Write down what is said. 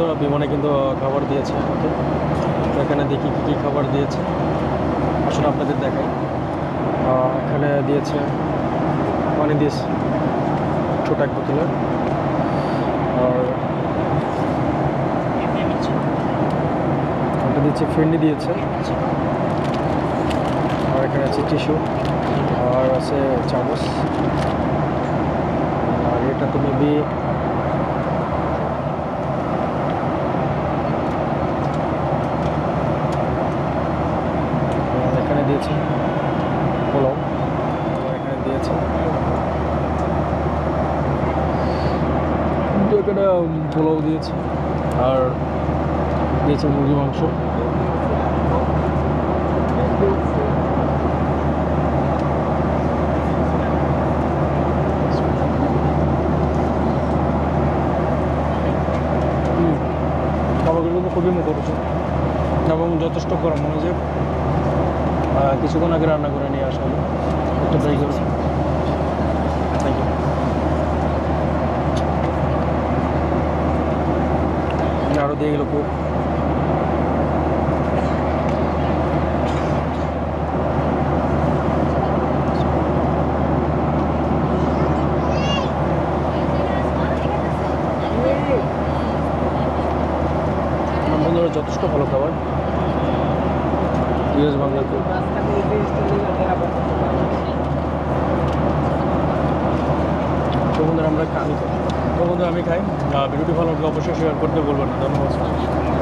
কিন্তু বিমানে কিন্তু খাবার দিয়েছে তো এখানে দেখি কী কী খাবার দিয়েছে। আসলে আপনাদের দেখাই। এখানে দিয়েছে পানি দিয়েছে ছোট এক বোতলে। আর ওটা দিচ্ছে ফিন্ডি দিয়েছে। আর এখানে আছে টিস্যু। আর আছে চামচ। আর এটা তো মেবি এখানে দিয়েছে। পোলাও আর এখানে দিয়েছে। কিন্তু এখানে পোলাও দিয়েছে। আর দিয়েছে মুরগি মাংস। খাবারগুলো খুবই মুখরোচক এবং যথেষ্ট গরম মনে হয় যে কিছুক্ষণ আগে রান্না করে নিয়ে আসা হলো। একটু ট্রাই করছি থ্যাংক ইউ আরও দিয়ে গেল খুব। যথেষ্ট ভালো খাবার। ইউএস বাংলাতে। তো আমরা খাই তো আমি খাই। বিউটি ভালো লাগলে অবশ্যই শেয়ার করতে বলব না। ধন্যবাদ।